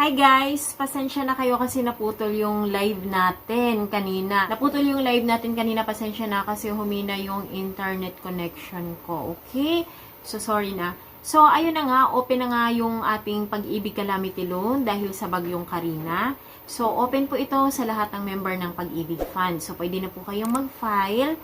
Hi guys! Pasensya na kayo kasi naputol yung live natin kanina. Naputol yung live natin kanina, pasensya na kasi humina yung internet connection ko. Okay? So, sorry na. So, ayun na nga, open na nga yung ating pag-ibig calamity loan dahil sa bagyong Karina. So, open po ito sa lahat ng member ng Pag-ibig Fund. So, pwede na po kayong mag-file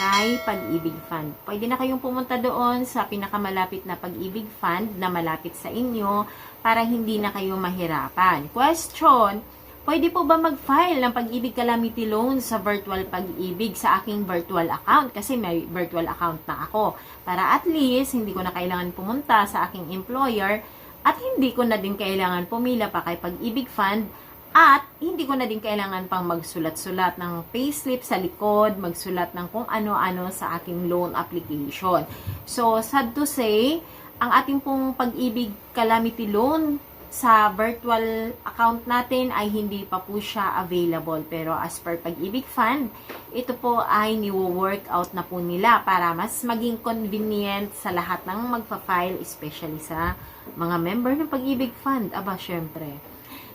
kay Pag-ibig Fund. Pwede na kayong pumunta doon sa pinakamalapit na Pag-ibig Fund na malapit sa inyo para hindi na kayo mahirapan. Question, pwede po ba mag-file ng Pag-ibig Calamity Loan sa virtual Pag-ibig sa aking virtual account? Kasi may virtual account na ako. Para at least, hindi ko na kailangan pumunta sa aking employer at hindi ko na din kailangan pumila pa kay Pag-ibig Fund at hindi ko na din kailangan pang magsulat-sulat ng payslip sa likod, magsulat ng kung ano-ano sa aking loan application. So, sad to say, ang ating pong pag-ibig calamity loan sa virtual account natin ay hindi pa po siya available. Pero as per pag-ibig fund, ito po ay niwo-work out na po nila para mas maging convenient sa lahat ng magpa-file, especially sa mga member ng pag-ibig fund. Aba, syempre.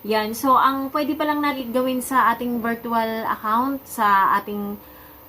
Yan. So, ang pwede pa lang natin gawin sa ating virtual account, sa ating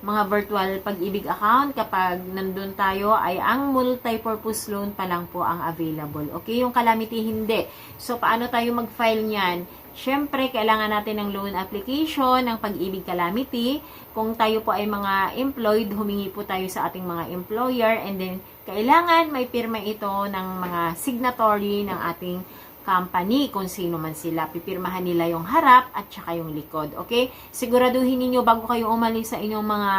mga virtual pag-ibig account kapag nandun tayo ay ang multi-purpose loan pa lang po ang available. Okay? Yung calamity hindi. So, paano tayo mag-file niyan? Siyempre, kailangan natin ng loan application ng pag-ibig calamity. Kung tayo po ay mga employed, humingi po tayo sa ating mga employer and then kailangan may pirma ito ng mga signatory ng ating company kung sino man sila. Pipirmahan nila yung harap at saka yung likod. Okay? Siguraduhin ninyo bago kayo umalis sa inyong mga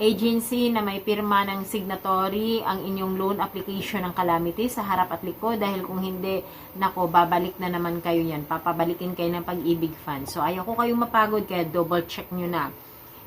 agency na may pirma ng signatory ang inyong loan application ng calamity sa harap at likod dahil kung hindi, nako, babalik na naman kayo yan. Papabalikin kayo ng pag-ibig fund. So, ayaw ko kayong mapagod kaya double check nyo na.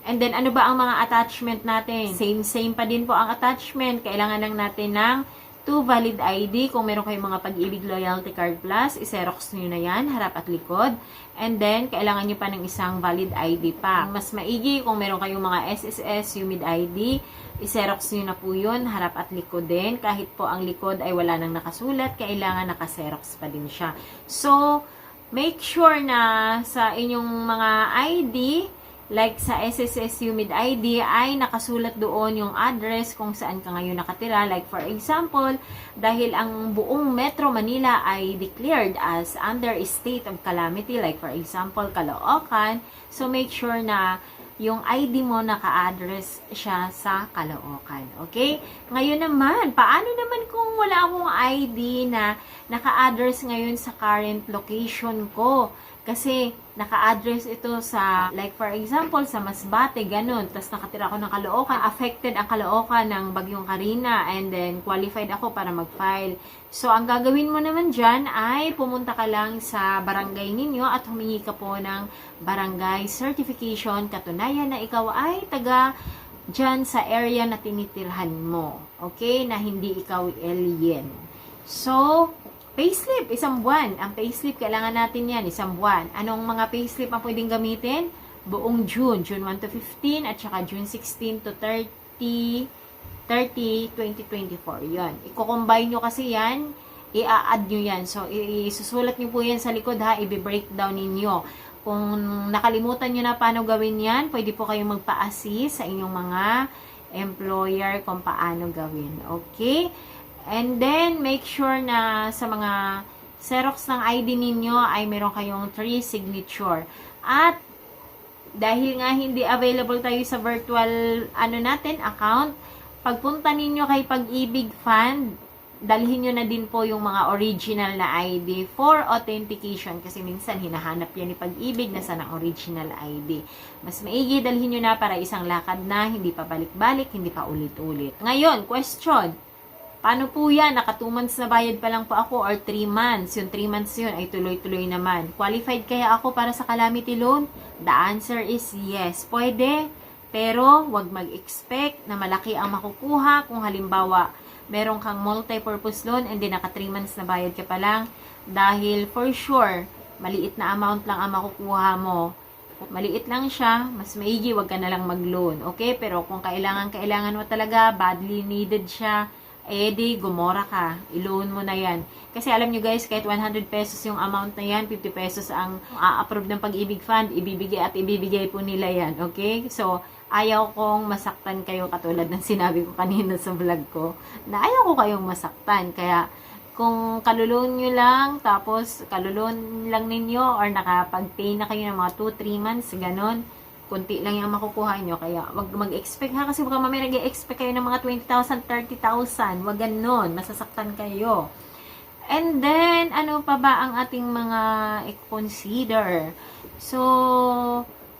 And then, ano ba ang mga attachment natin? Same, same pa din po ang attachment. Kailangan lang natin ng two valid ID. Kung meron kayong mga pag-ibig loyalty card plus, iserox nyo na yan, harap at likod. And then, kailangan nyo pa ng isang valid ID pa. Mas maigi kung meron kayong mga SSS, humid ID, iserox nyo na po yun, harap at likod din. Kahit po ang likod ay wala nang nakasulat, kailangan nakaserox pa din siya. So, make sure na sa inyong mga ID, like sa SSS Humid ID ay nakasulat doon yung address kung saan ka ngayon nakatira. Like for example, dahil ang buong Metro Manila ay declared as under state of calamity, like for example, Caloocan, so make sure na yung ID mo naka-address siya sa Caloocan. Okay? Ngayon naman, paano naman kung wala akong ID na naka-address ngayon sa current location ko? Kasi naka-address ito sa, like for example, sa Masbate, ganun. Tapos nakatira ako ng Caloocan. Affected ang Caloocan ng Bagyong Karina and then qualified ako para mag-file. So, ang gagawin mo naman dyan ay pumunta ka lang sa barangay ninyo at humingi ka po ng barangay certification. Katunayan na ikaw ay taga dyan sa area na tinitirhan mo. Okay? Na hindi ikaw alien. So, Payslip, isang buwan. Ang payslip, kailangan natin yan, isang buwan. Anong mga payslip ang pwedeng gamitin? Buong June, June 1 to 15, at saka June 16 to 30, 30, 2024. Yan. Iko-combine nyo kasi yan, i-add nyo yan. So, isusulat nyo po yan sa likod ha, i-breakdown ninyo. Kung nakalimutan nyo na paano gawin yan, pwede po kayong magpa-assist sa inyong mga employer kung paano gawin. Okay? And then, make sure na sa mga Xerox ng ID ninyo ay meron kayong 3 signature. At, dahil nga hindi available tayo sa virtual ano natin, account, pagpunta ninyo kay Pag-ibig Fund, dalhin nyo na din po yung mga original na ID for authentication kasi minsan hinahanap yan ni Pag-ibig na sana original ID. Mas maigi dalhin nyo na para isang lakad na, hindi pa balik-balik, hindi pa ulit-ulit. Ngayon, question, Paano po yan? Naka 2 months na bayad pa lang po ako or 3 months. Yung 3 months yun ay tuloy-tuloy naman. Qualified kaya ako para sa calamity loan? The answer is yes. Pwede. Pero wag mag-expect na malaki ang makukuha kung halimbawa meron kang multi-purpose loan and then naka 3 months na bayad ka pa lang. Dahil for sure, maliit na amount lang ang makukuha mo maliit lang siya, mas maigi, wag ka na lang mag-loan. Okay? Pero kung kailangan, kailangan mo talaga, badly needed siya, eh di gumora ka. I-loan mo na yan. Kasi alam nyo guys, kahit 100 pesos yung amount na yan, 50 pesos ang a-approve ng pag-ibig fund, ibibigay at ibibigay po nila yan. Okay? So, ayaw kong masaktan kayo katulad ng sinabi ko kanina sa vlog ko na ayaw ko kayong masaktan. Kaya, kung kalulon nyo lang, tapos kalulon lang ninyo or nakapag-pay na kayo ng mga 2-3 months, ganon, kunti lang yung makukuha nyo. Kaya wag mag-expect ha, kasi baka mamaya nag-expect kayo ng mga 20,000, 30,000. Wag ganon, masasaktan kayo. And then, ano pa ba ang ating mga i-consider? So,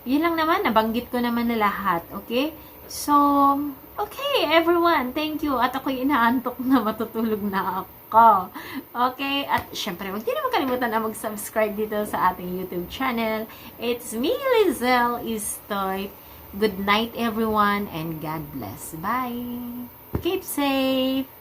yun lang naman, nabanggit ko naman na lahat, okay? So, okay, everyone, thank you. At ako'y inaantok na matutulog na ako. Okay, at syempre, huwag din kalimutan na mag-subscribe dito sa ating YouTube channel. It's me, Lizelle Istoy. Good night, everyone, and God bless. Bye! Keep safe!